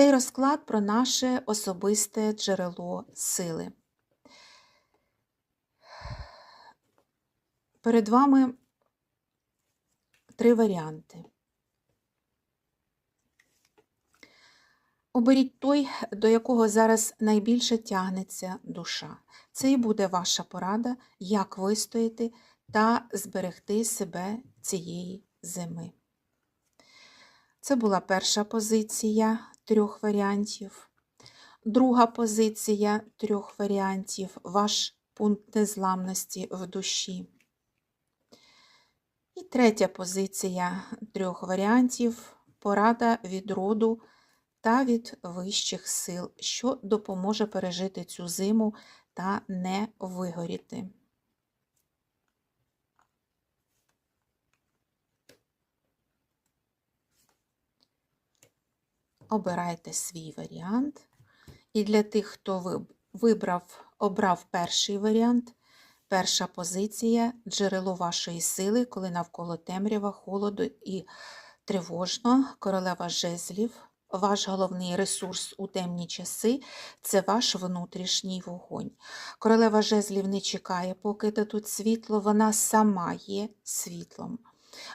Цей розклад про наше особисте джерело сили. Перед вами три варіанти. Оберіть той, до якого зараз найбільше тягнеться душа. Це і буде ваша порада, як вистояти та зберегти себе цієї зими. Це була перша позиція трьох варіантів. Друга позиція трьох варіантів ваш пункт незламності в душі. І третя позиція трьох варіантів порада від роду та від вищих сил, що допоможе пережити цю зиму та не вигоріти. Обирайте свій варіант. І для тих, хто вибрав, обрав перший варіант, перша позиція джерело вашої сили, коли навколо темрява, холоду і тривожно, королева жезлів, ваш головний ресурс у темні часи це ваш внутрішній вогонь. Королева жезлів не чекає, поки тут світло, вона сама є світлом.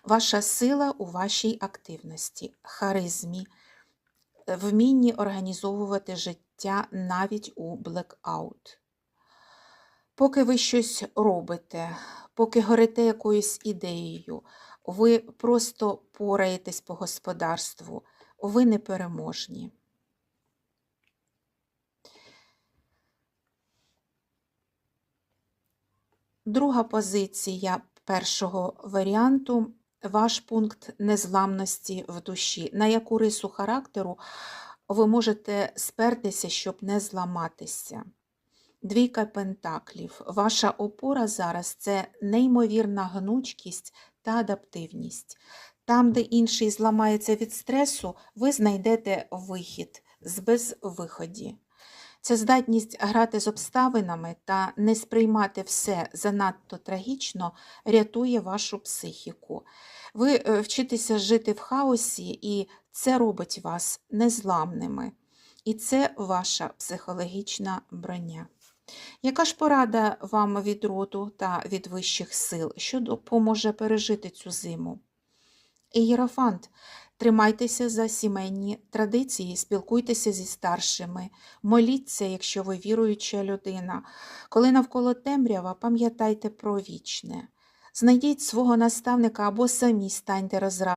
Ваша сила у вашій активності, харизмі, вмінні організовувати життя навіть у блекаут. Поки ви щось робите, поки горите якоюсь ідеєю, ви просто пораєтесь по господарству, ви непереможні. Друга позиція першого варіанту ваш пункт незламності в душі, на яку рису характеру ви можете спертися, щоб не зламатися. Двійка пентаклів. Ваша опора зараз це неймовірна гнучкість та адаптивність. Там, де інший зламається від стресу, ви знайдете вихід з безвиході. Ця здатність грати з обставинами та не сприймати все занадто трагічно рятує вашу психіку. Ви е, вчитеся жити в хаосі, і це робить вас незламними. І це ваша психологічна броня. Яка ж порада вам від роду та від вищих сил, що допоможе пережити цю зиму? Ієрофант, тримайтеся за сімейні традиції, спілкуйтеся зі старшими, моліться, якщо ви віруюча людина. Коли навколо темрява, пам'ятайте про вічне. Знайдіть свого наставника або самі станьте розрадою.